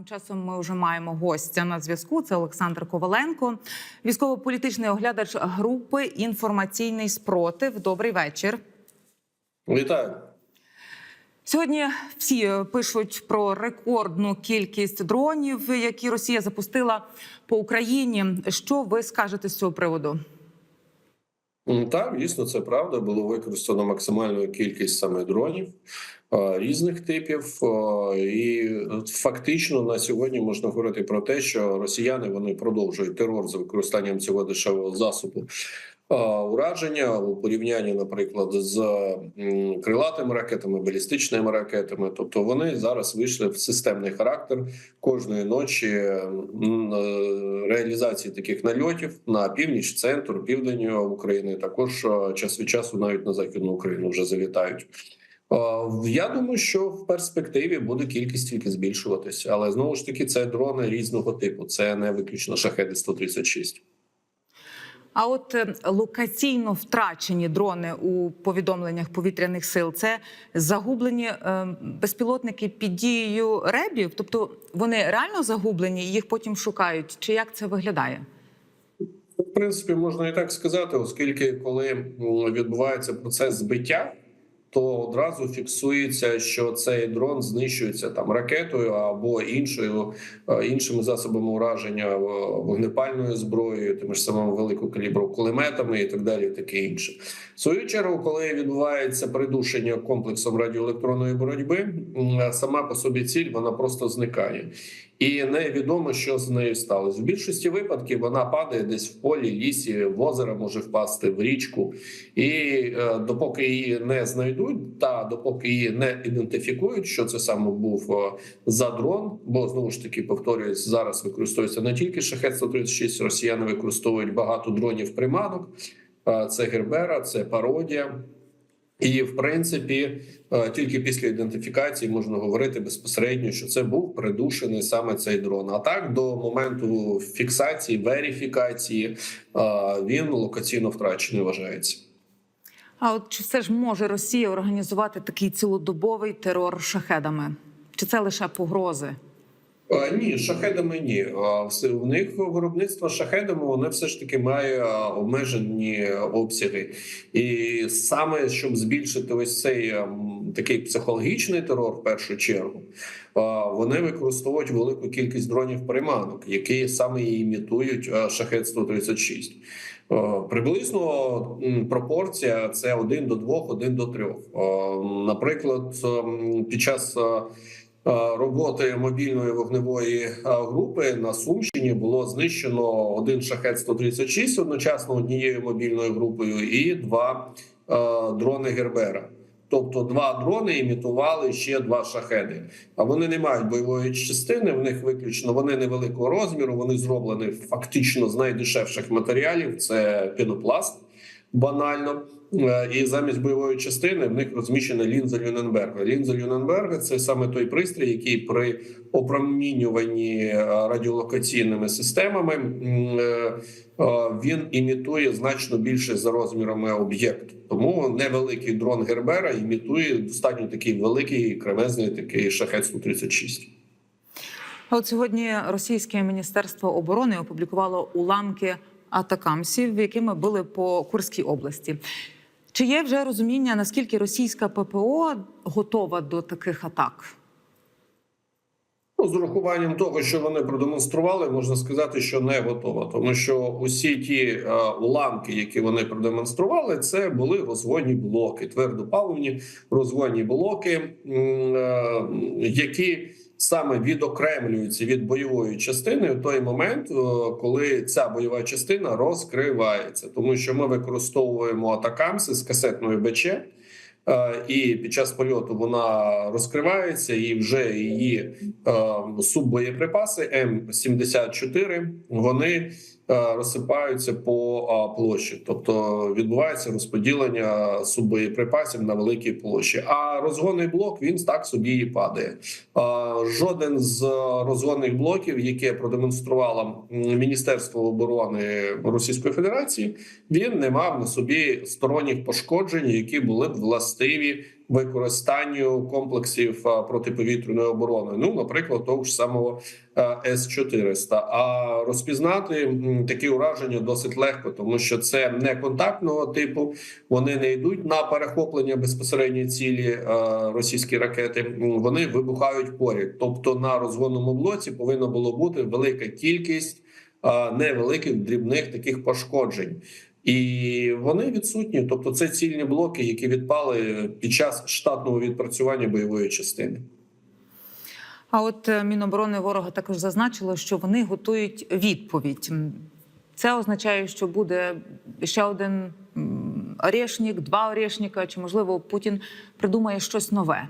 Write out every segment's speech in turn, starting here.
Тим часом ми вже маємо гостя на зв'язку. Це Олександр Коваленко, військово-політичний оглядач групи інформаційний спротив. Добрий вечір. Вітаю. Сьогодні всі пишуть про рекордну кількість дронів, які Росія запустила по Україні. Що ви скажете з цього приводу? М, Так, дійсно, це правда. Було використано максимальну кількість саме дронів різних типів, і фактично на сьогодні можна говорити про те, що росіяни вони продовжують терор з використанням цього дешевого засобу. Ураження у порівнянні, наприклад, з крилатими ракетами, балістичними ракетами, тобто вони зараз вийшли в системний характер кожної ночі е, реалізації таких нальотів на північ, центр, південь України. Також е, час від часу навіть на західну Україну вже залітають. Е, Я думаю, що в перспективі буде кількість тільки збільшуватися, але знову ж таки це дрони різного типу. Це не виключно шахеди 136 А от е, локаційно втрачені дрони у повідомленнях повітряних сил це загублені е, безпілотники під дією ребів. Тобто вони реально загублені, їх потім шукають. Чи як це виглядає? В принципі, можна і так сказати, оскільки коли відбувається процес збиття, то одразу фіксується, що цей дрон знищується там ракетою або іншою е, іншими засобами ураження е, вогнепальною зброєю, тими ж самими великокалібру кулеметами і так далі, таке інше. В свою чергу, коли відбувається придушення комплексом радіоелектронної боротьби, сама по собі ціль вона просто зникає. І невідомо, що з нею сталося. В більшості випадків вона падає десь в полі, лісі, в озеро може впасти в річку, і е, допоки її не знайдуть, та допоки її не ідентифікують, що це саме був е, за дрон, бо знову ж таки повторююсь, зараз використовується не тільки шахет 136 росіяни використовують багато дронів приманок. Е, Це Гербера, це пародія. І в принципі, е, тільки після ідентифікації можна говорити безпосередньо, що це був придушений саме цей дрон. А так до моменту фіксації, верифікації е, він локаційно втрачений вважається. А от чи все ж може Росія організувати такий цілодобовий терор шахедами? Чи це лише погрози? Е, Ні, шахедами ні. Все- В них виробництво шахедами воно все ж таки має обмежені обсяги, і саме щоб збільшити ось цей такий психологічний терор, в першу чергу, вони використовують велику кількість дронів приманок, які саме і імітують шахет 136 Е, Приблизно пропорція це 1 до 2, 1 до 3. Наприклад, під час е, е, роботи мобільної вогневої е, групи на Сумщині було знищено один шахет 136 одночасно однією мобільною групою і два е, дрони Гербера. Тобто два дрони імітували ще два шахеди. А вони не мають бойової частини. В них виключно вони невеликого розміру. Вони зроблені фактично з найдешевших матеріалів. Це пінопласт банально. Е, І замість бойової частини в них розміщена лінза Люненберга. Лінза Люненберга це саме той пристрій, який при опромінюванні е, радіолокаційними системами е, він імітує значно більше за розмірами об'єкт. Тому невеликий дрон Гербера імітує достатньо такий великий кремезний такий шахет 136 А От сьогодні російське міністерство оборони опублікувало уламки атакамсів, якими били по Курській області. Чи є вже розуміння, наскільки російська ППО готова до таких атак? Ну, з урахуванням того, що вони продемонстрували, можна сказати, що не готова, тому що усі ті е, уламки, які вони продемонстрували, це були розводні блоки, твердопаливні розводні блоки, е, які саме відокремлюються від бойової частини в той момент, е, коли ця бойова частина розкривається, тому що ми використовуємо атакамси з касетною БЧ. Е, і під час польоту вона розкривається, і вже її субоєприпаси суббоєприпаси М74 вони е, розсипаються по е, площі, тобто відбувається розподілення суббоєприпасів на великій площі. А розгонний блок він так собі і падає. Е, Жоден з розгонних блоків, яке продемонструвало Міністерство оборони Російської Федерації, він не мав на собі сторонніх пошкоджень, які були б властиві використанню комплексів протиповітряної оборони. Ну, наприклад, того ж самого с 400 А розпізнати такі ураження досить легко, тому що це не контактного типу. Вони не йдуть на перехоплення безпосередньої цілі е, російські ракети. Вони вибухають поряд. Тобто на розгонному блоці повинна було бути велика кількість е, невеликих дрібних таких пошкоджень. І вони відсутні, тобто це цільні блоки, які відпали під час штатного відпрацювання бойової частини. А от е, Міноборони ворога також зазначило, що вони готують відповідь. Це означає, що буде ще один орешник, два орешника, чи можливо Путін придумає щось нове.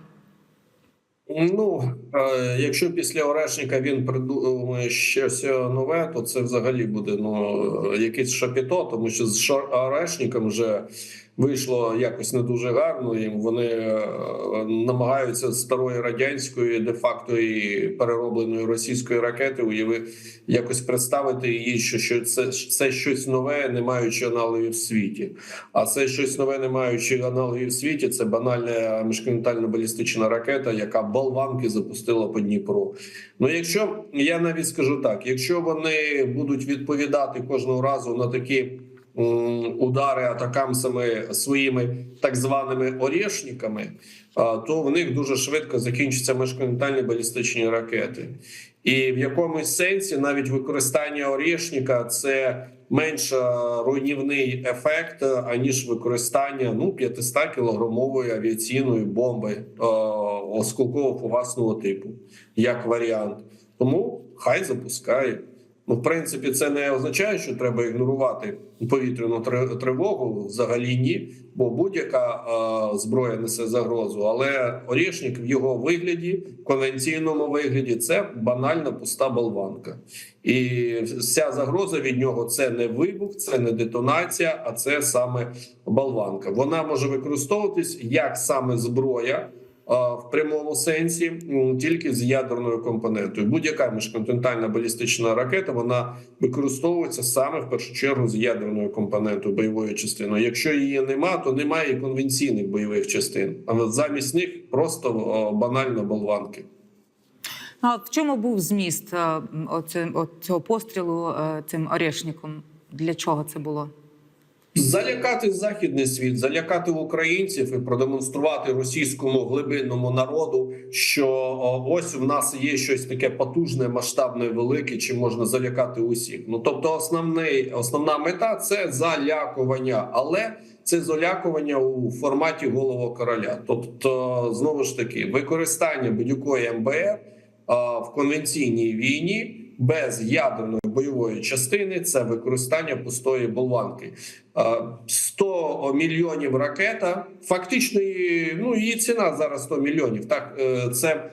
Ну, е, якщо після Орешника він придумає щось нове, то це взагалі буде ну якесь шапіто, тому що з Орешником вже вийшло якось не дуже гарно. І вони е, намагаються старої радянської, де факто і переробленої російської ракети уяви якось представити її, що, що це, це щось нове, не маючи аналогів в світі. А це щось нове, не маючи аналогів в світі. Це банальна міжконтинентальна балістична ракета, яка болванки запустила по Дніпру. Ну, якщо я навіть скажу так, якщо вони будуть відповідати кожного разу на такі удари атакамсами своїми так званими орешниками, то в них дуже швидко закінчаться міжконтинентальні балістичні ракети. І в якомусь сенсі навіть використання орешника це менш руйнівний ефект, аніж використання ну 500 кілограмової авіаційної бомби е, осколково-фугасного типу, як варіант. Тому хай запускає. Ну, в принципі, це не означає, що треба ігнорувати повітряну три- тривогу. Взагалі ні, бо будь-яка зброя несе загрозу. Але орішник в його вигляді, конвенційному вигляді, це банальна пуста болванка. І вся загроза від нього це не вибух, це не детонація, а це саме болванка. Вона може використовуватись як саме зброя. В прямому сенсі тільки з ядерною компонентою. Будь-яка міжконтинентальна балістична ракета вона використовується саме в першу чергу з ядерною компонентою бойової частини. Якщо її нема, то немає і конвенційних бойових частин. А замість них просто банально болванки. Ну, а в чому був зміст е, оце- цього пострілу е, цим орешником? Для чого це було? Залякати західний світ, залякати українців і продемонструвати російському глибинному народу, що ось в нас є щось таке потужне, масштабне, велике, чим можна залякати усіх. Ну тобто, основний основна мета це залякування, але це залякування у форматі голову короля. Тобто, знову ж таки, використання будь-якої МБР в конвенційній війні без ядерної бойової частини це використання пустої болванки. А, 100 мільйонів ракета. Фактично, ну її ціна зараз 100 мільйонів. Так е, це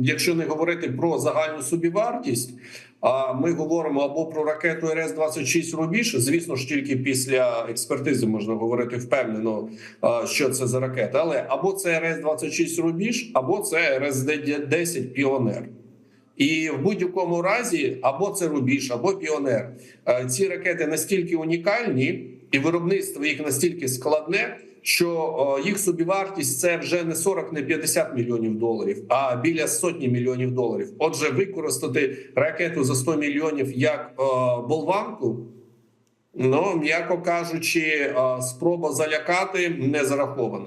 якщо не говорити про загальну собівартість. А ми говоримо або про ракету РС 26 Рубіж. Звісно ж, тільки після експертизи можна говорити впевнено, що це за ракета. Але або це РС 26 Рубіж, або це РС 10 Піонер. І в будь-якому разі або це Рубіж, або Піонер. Е, Ці ракети настільки унікальні, і виробництво їх настільки складне, що їх собівартість це вже не 40, не 50 мільйонів доларів, а біля сотні мільйонів доларів. Отже, використати ракету за 100 мільйонів як болванку. Ну, м'яко кажучи, спроба залякати не зарахована.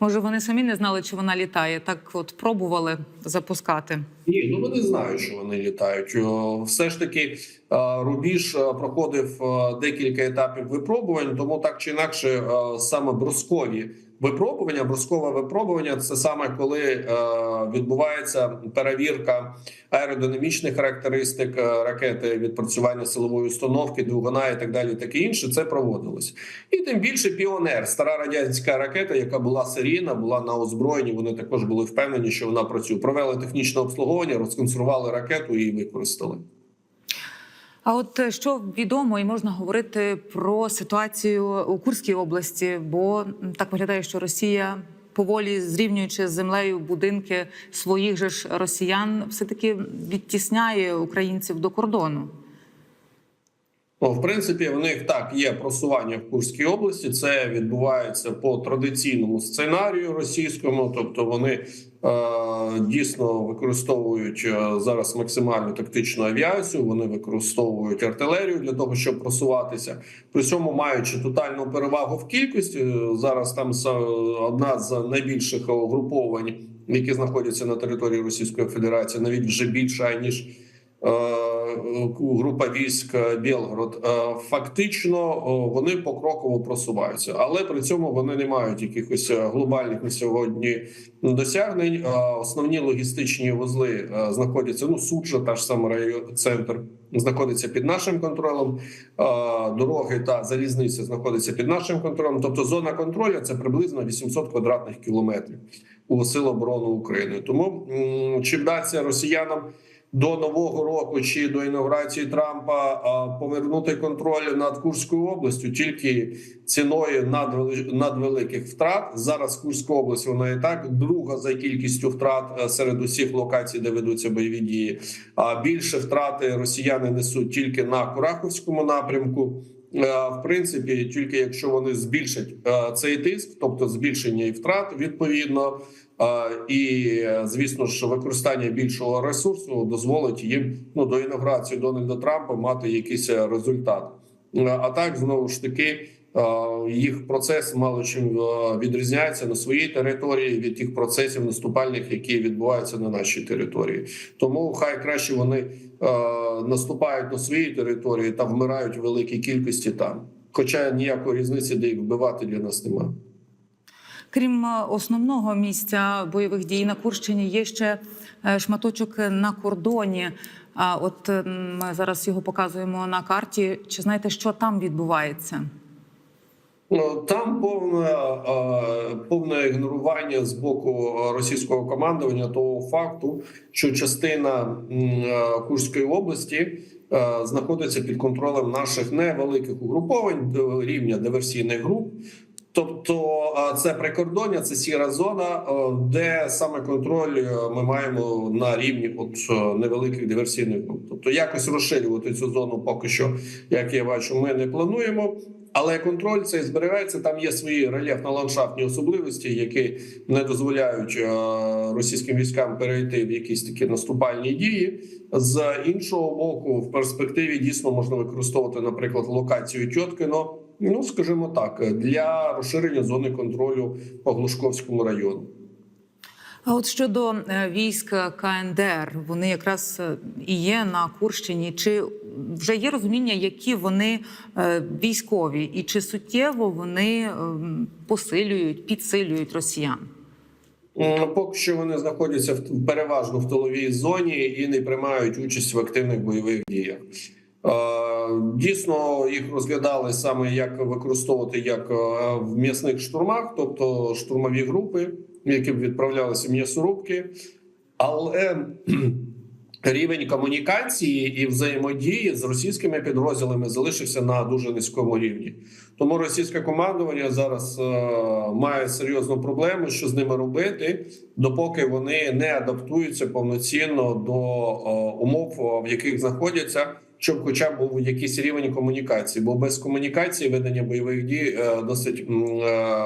Може, вони самі не знали, чи вона літає. Так, от пробували запускати. Ні, ну вони знають, що вони літають. Все ж таки, рубіж проходив декілька етапів випробувань, тому так чи інакше, саме брускові випробування, брускове випробування це саме коли е, відбувається перевірка аеродинамічних характеристик е, ракети, відпрацювання силової установки, двигуна і так далі. Таке інше це проводилось. І тим більше піонер, стара радянська ракета, яка була серійна, була на озброєнні. Вони також були впевнені, що вона працює. Провели технічне обслуговування, розконстрували ракету і використали. А от е, що відомо, і можна говорити про ситуацію у Курській області, бо так виглядає, що Росія поволі зрівнюючи з землею будинки своїх же ж росіян, все таки відтісняє українців до кордону. Ну, в принципі, в них так є просування в Курській області. Це відбувається по традиційному сценарію російському, тобто вони дійсно використовують е, зараз максимальну тактичну авіацію. Вони використовують артилерію для того, щоб просуватися. При цьому маючи тотальну перевагу в кількості, е, зараз там одна з найбільших угруповань, які знаходяться на території Російської Федерації, навіть вже більша ніж. Е, Група військ е, Білгород Е, фактично вони покроково просуваються, але при цьому вони не мають якихось е, глобальних на сьогодні досягнень. Е, Основні логістичні вузли е, знаходяться. Ну суджа, та ж сама центр знаходиться під нашим контролем. Е, Дороги та залізниця знаходяться під нашим контролем. Тобто, зона контролю це приблизно 800 квадратних кілометрів у Сил оборони України. Тому чи вдасться росіянам до нового року чи до інаугурації Трампа повернути контроль над Курською областю тільки ціною надвели- надвеликих втрат. Зараз Курська область вона і так друга за кількістю втрат е, серед усіх локацій, де ведуться бойові дії. А більше втрати росіяни несуть тільки на Кураховському напрямку. Е, В принципі, тільки якщо вони збільшать е, цей тиск, тобто збільшення і втрат відповідно, е, і звісно ж, використання більшого ресурсу дозволить їм ну до інаугурації Дональда Трампа мати якийсь результат. А так знову ж таки. Е, Їх процес мало чим е, відрізняється на своїй території від тих процесів наступальних, які відбуваються на нашій території. Тому хай краще вони е, наступають на своїй території та вмирають у великій кількості там. Хоча ніякої різниці, де їх вбивати для нас немає. Крім основного місця бойових дій на Курщині, є ще шматочок на кордоні. А от ми зараз його показуємо на карті. Чи знаєте, що там відбувається? Ну, Там повне, е, повне ігнорування з боку російського командування того факту, що частина е, Курської області е, знаходиться під контролем наших невеликих угруповань рівня диверсійних груп. Тобто е, це прикордоння, це сіра зона, е, де саме контроль е, ми маємо на рівні от е, невеликих диверсійних груп. Тобто якось розширювати цю зону поки що, як я бачу, ми не плануємо. Але контроль цей зберігається. Там є свої рельєфно-ландшафтні особливості, які не дозволяють е, російським військам перейти в якісь такі наступальні дії. З іншого боку, в перспективі дійсно можна використовувати, наприклад, локацію Тьоткино. Ну скажімо так, для розширення зони контролю по Глушковському району. А от щодо е, військ КНДР, вони якраз е, і є на Курщині. Чи вже є розуміння, які вони е, військові, і чи суттєво вони ем, посилюють, підсилюють росіян? Поки що вони знаходяться в переважно в тиловій зоні і не приймають участь в активних бойових діях. Е, Дійсно, їх розглядали саме як використовувати як е, в м'ясних штурмах, тобто штурмові групи, які б відправлялися м'ясорубки, але рівень комунікації і взаємодії з російськими підрозділами залишився на дуже низькому рівні. Тому російське командування зараз е, має серйозну проблему, що з ними робити, допоки вони не адаптуються повноцінно до е, умов, в яких знаходяться, щоб хоча б був якийсь рівень комунікації. Бо без комунікації ведення бойових дій е, досить е,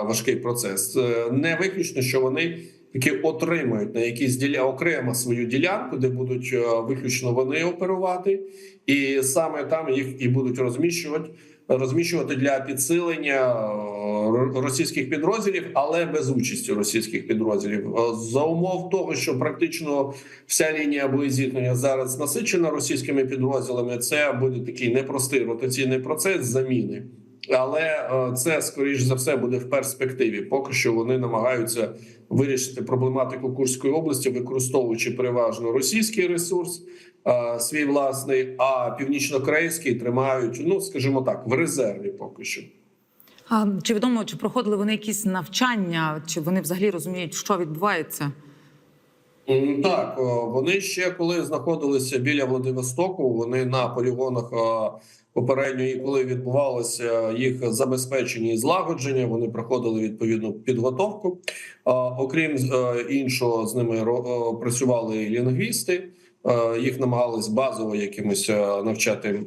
важкий процес. Е, Не виключно, що вони таки отримають на якісь діля окремо свою ділянку, де будуть виключно вони оперувати, і саме там їх і будуть розміщувати. Розміщувати для підсилення е, російських підрозділів, але без участі російських підрозділів Е, за умов того, що практично вся лінія боєзіткнення зараз насичена російськими підрозділами. Це буде такий непростий ротаційний процес заміни. Але е, це скоріш за все буде в перспективі. Поки що вони намагаються вирішити проблематику Курської області, використовуючи переважно російський ресурс е, свій власний, а північно-корейський тримають, ну скажімо так, в резерві. Поки що. А чи відомо, чи проходили вони якісь навчання, чи вони взагалі розуміють, що відбувається? Так, вони ще коли знаходилися біля Владивостоку, вони на полігонах попередньо, і коли відбувалося їх забезпечення і злагодження, вони проходили відповідну підготовку. Окрім е, іншого, з ними ро- працювали лінгвісти. Е, Їх намагались базово якимось е, навчати е,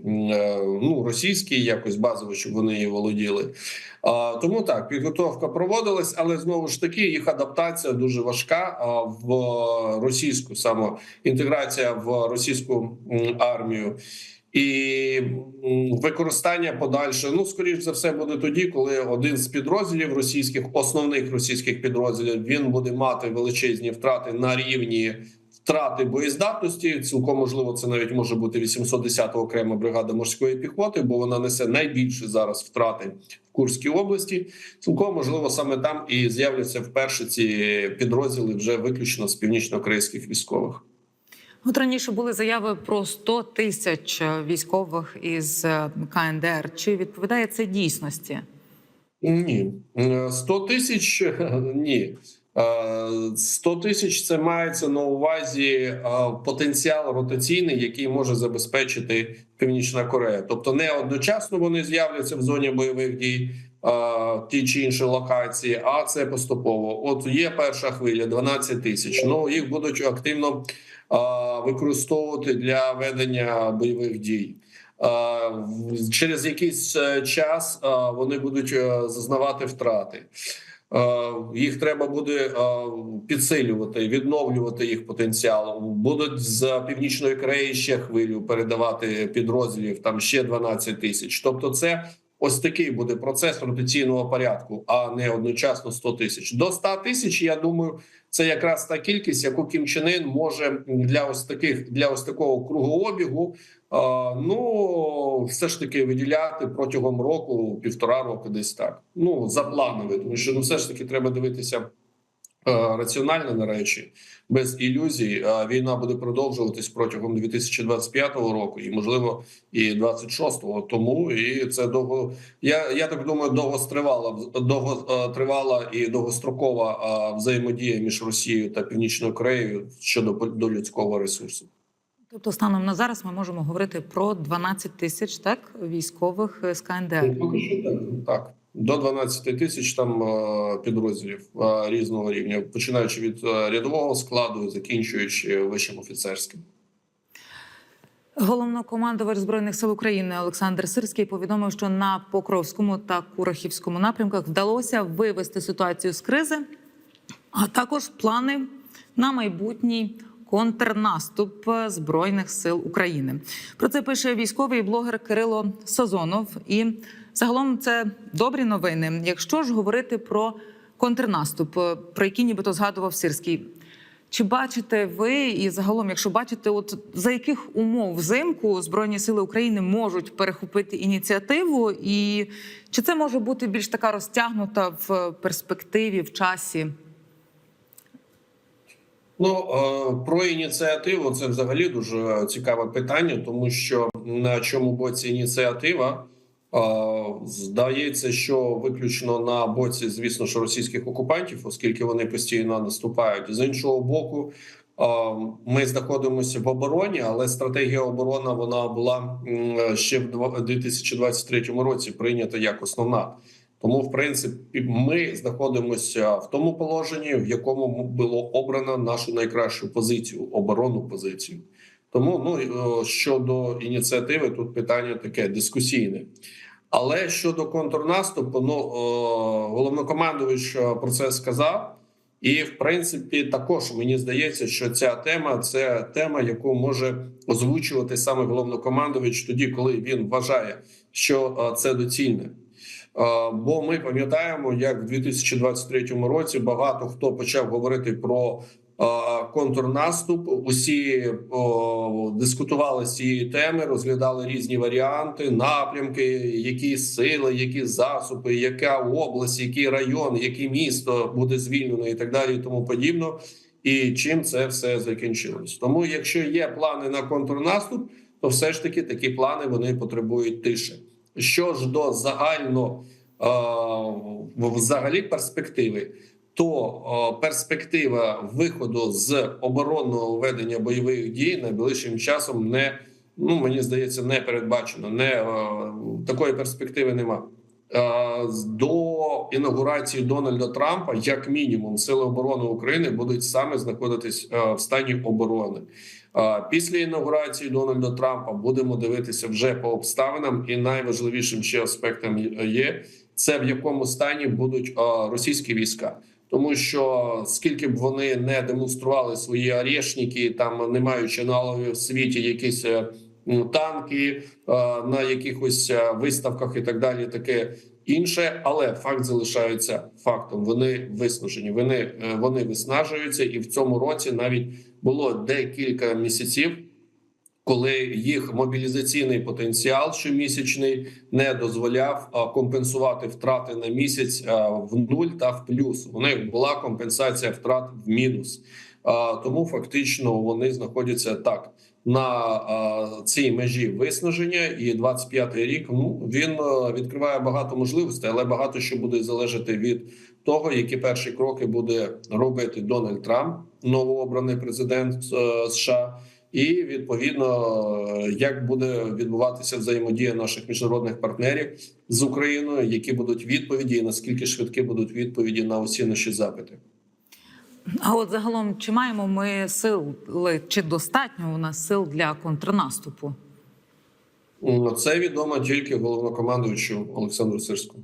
ну російський, якось базово, щоб вони її володіли. Тому так підготовка проводилась, але знову ж таки їх адаптація дуже важка в російську саме інтеграція в російську армію. І використання подальше, ну скоріш за все, буде тоді, коли один з підрозділів російських, основних російських підрозділів, він буде мати величезні втрати на рівні втрати боєздатності. Цілком можливо, це навіть може бути 810 окрема бригада морської піхоти, бо вона несе найбільше зараз втрати в Курській області. Цілком можливо, саме там і з'являться вперше ці підрозділи вже виключно з північно-корейських військових. От раніше були заяви про 100 тисяч військових із е, КНДР. Чи відповідає це дійсності? Ні, Е, 100 тисяч ні. Е, 100 тисяч це мається на увазі е, потенціал ротаційний, який може забезпечити Північна Корея. Тобто не одночасно вони з'являться в зоні бойових дій е, ті чи інші локації, а це поступово. От є перша хвиля 12 тисяч. Ну їх будуть активно е, використовувати для ведення бойових дій. Е, Через якийсь е, час е, вони будуть е, зазнавати втрати. Е, Їх треба буде е, підсилювати, відновлювати їх потенціал. Будуть з північної Кореї ще хвилю передавати підрозділів. Там ще 12 тисяч. Тобто, це ось такий буде процес ротаційного порядку, а не одночасно 100 тисяч. До 100 тисяч. Я думаю, це якраз та кількість, яку Кім Чен Ін може для ось таких для ось такого кругообігу. Ну, все ж таки виділяти протягом року, півтора року, десь так. Ну за планове, тому що ну, все ж таки треба дивитися раціонально на речі, без ілюзій. Війна буде продовжуватись протягом 2025 року, і можливо і 26-го. Тому і це довго. Я я так думаю, довгостривала довго е, тривала і довгострокова е, взаємодія між Росією та Північною Кореєю щодо до людського ресурсу. Тобто, станом на зараз ми можемо говорити про 12 тисяч так військових з КНДР. Ну, так. так. До 12 тисяч там е, підрозділів е, різного рівня, починаючи від е, рядового складу, закінчуючи вищим офіцерським. Головнокомандувач збройних сил України Олександр Сирський повідомив, що на Покровському та Курахівському напрямках вдалося вивести ситуацію з кризи, а також плани на майбутній контрнаступ збройних сил України. Про це пише військовий блогер Кирило Сазонов. І загалом це добрі новини. Якщо ж говорити про контрнаступ, про який нібито згадував Сирський. Чи бачите ви і загалом, якщо бачите, от за яких умов взимку Збройні сили України можуть перехопити ініціативу, і чи це може бути більш така розтягнута в перспективі, в часі? Ну е, про ініціативу це взагалі дуже цікаве питання, тому що на чому боці ініціатива е, здається, що виключно на боці, звісно, що російських окупантів, оскільки вони постійно наступають. З іншого боку, ми знаходимося в обороні, але стратегія оборони вона була ще в дво- 2023 році прийнята як основна. Тому, в принципі, ми знаходимося в тому положенні, в якому було обрано нашу найкращу позицію оборонну позицію. Тому ну щодо ініціативи, тут питання таке дискусійне. Але щодо контрнаступу, ну головнокомандувач е, про це сказав. І в принципі, також мені здається, що ця тема це тема, яку може озвучувати саме головнокомандувач тоді, коли він вважає, що е, це доцільне. Е, Бо ми пам'ятаємо, як в 2023 році багато хто почав говорити про контрнаступ. Усі дискутували з цієї теми, розглядали різні варіанти, напрямки, які сили, які засоби, яка область, який район, яке місто буде звільнено, і так далі, і тому подібно. І чим це все закінчилось. Тому, якщо є плани на контрнаступ, то все ж таки такі плани вони потребують тиші. Що ж до загально е, взагалі перспективи, то перспектива виходу з оборонного ведення бойових дій найближчим часом не ну мені здається не передбачено. Не такої перспективи нема. е, до інаугурації Дональда Трампа, як мінімум, сили оборони України будуть саме знаходитись е, в стані оборони. Е, Після інаугурації Дональда Трампа будемо дивитися вже по обставинам, і найважливішим ще аспектом є це в якому стані будуть російські війська. Тому що скільки б вони не демонстрували свої орешники, там не маючи аналогів в світі якісь е, танки е, на якихось е, виставках і так далі, таке інше, але факт залишається фактом. Вони виснажені. Вони, вони виснажуються, і в цьому році навіть було декілька місяців. Коли їх мобілізаційний потенціал щомісячний не дозволяв компенсувати втрати на місяць в нуль та в плюс, у них була компенсація втрат в мінус. А, Тому фактично вони знаходяться так на цій межі виснаження. І 25-й рік ну він відкриває багато можливостей, але багато що буде залежати від того, які перші кроки буде робити Дональд Трамп, новообраний президент е, США. І відповідно, як буде відбуватися взаємодія наших міжнародних партнерів з Україною, які будуть відповіді, і наскільки швидкі будуть відповіді на усі наші запити. А от загалом, чи маємо ми сили, чи достатньо у нас сил для контрнаступу? Це відомо тільки головнокомандуючу Олександру Сирському.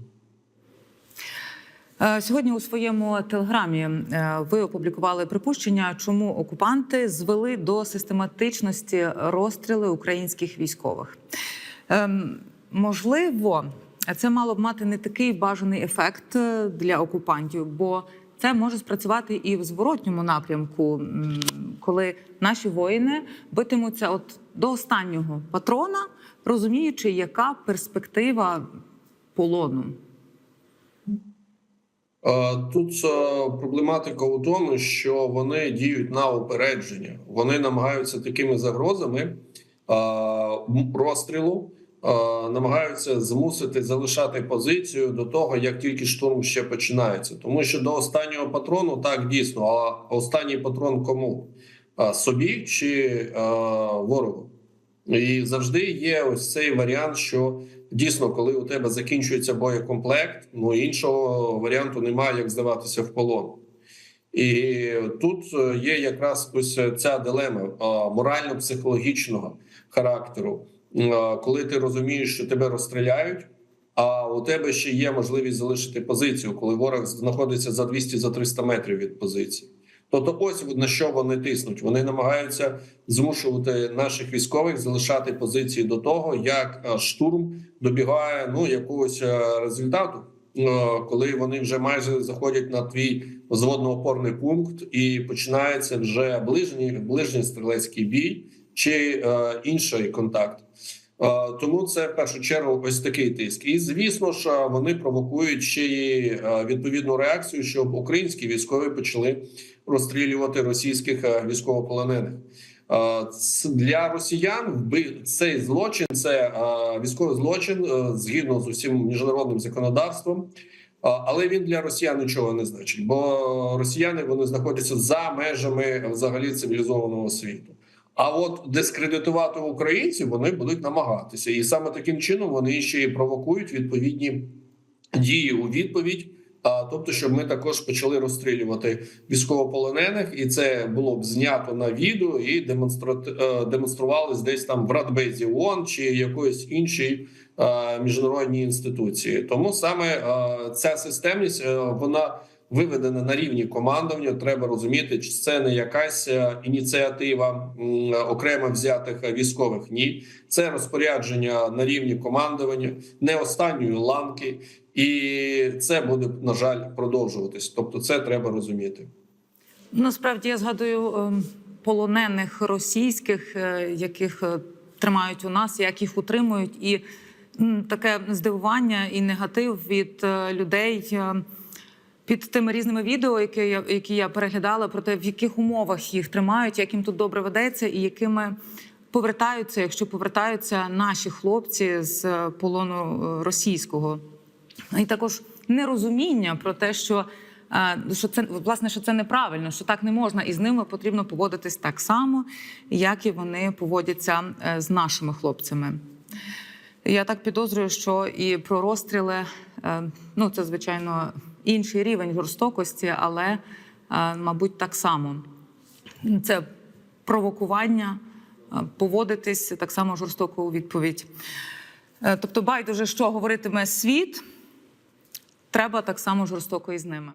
Е, Сьогодні у своєму телеграмі е, ви опублікували припущення, чому окупанти звели до систематичності розстріли українських військових. Ем, Можливо, це мало б мати не такий бажаний ефект е, для окупантів, бо це може спрацювати і в зворотньому напрямку, коли наші воїни битимуться от до останнього патрона, розуміючи, яка перспектива полону. Е, Тут е, проблематика у тому, що вони діють на упередження. Вони намагаються такими загрозами е, розстрілу, намагаються змусити залишати позицію до того, як тільки штурм ще починається. Тому що до останнього патрону так дійсно. А останній патрон кому? Собі чи ворогу? І завжди є ось цей варіант, що дійсно, коли у тебе закінчується боєкомплект, ну іншого варіанту немає, як здаватися в полон. І тут е, є якраз ось ця дилема е, морально-психологічного характеру, Е, коли ти розумієш, що тебе розстріляють. А у тебе ще є можливість залишити позицію, коли ворог знаходиться за 200 за 300 метрів від позиції. Тобто, ось на що вони тиснуть. Вони намагаються змушувати наших військових залишати позиції до того, як е, штурм добігає ну якогось е, результату, Е, коли вони вже майже заходять на твій взводно-опорний пункт, і починається вже ближній ближній стрілецький бій чи інший контакт. Е, Тому це в першу чергу ось такий тиск. І звісно ж, вони провокують ще й е, відповідну реакцію, щоб українські військові почали розстрілювати російських е, військовополонених. Для росіян цей злочин це військовий злочин згідно з усім міжнародним законодавством. Але він для росіян нічого не значить, бо росіяни вони знаходяться за межами взагалі цивілізованого світу. А от дискредитувати українців вони будуть намагатися, і саме таким чином вони ще й провокують відповідні дії у відповідь. А тобто, щоб ми також почали розстрілювати військовополонених, і це було б знято на відео і е, демонструвалось десь там в Радбезі ООН чи якоїсь іншій е, міжнародній інституції. Тому саме е, ця системність вона виведена на рівні командування. Треба розуміти, чи це не якась е, ініціатива окремо взятих е, військових. Ні, це розпорядження на рівні командування, не останньої ланки, і це буде на жаль продовжуватись. Тобто, це треба розуміти. Насправді я згадую ем, полонених російських, е, яких е, тримають у нас, як їх утримують, і таке здивування і негатив від е, людей. Під тими різними відео, які я які я переглядала, про те, в яких умовах їх тримають, як їм тут добре ведеться, і якими повертаються, якщо повертаються наші хлопці з е, полону е, російського. І також нерозуміння про те, що, е, що це власне що це неправильно, що так не можна, і з ними потрібно поводитись так само, як і вони поводяться з нашими хлопцями. Я так підозрюю, що і про розстріли, ну це звичайно інший рівень жорстокості, але, е, мабуть, так само. Це провокування, е, поводитись так само жорстоко у відповідь. Е, Тобто, байдуже, що говоритиме світ, треба так само жорстоко і з ними.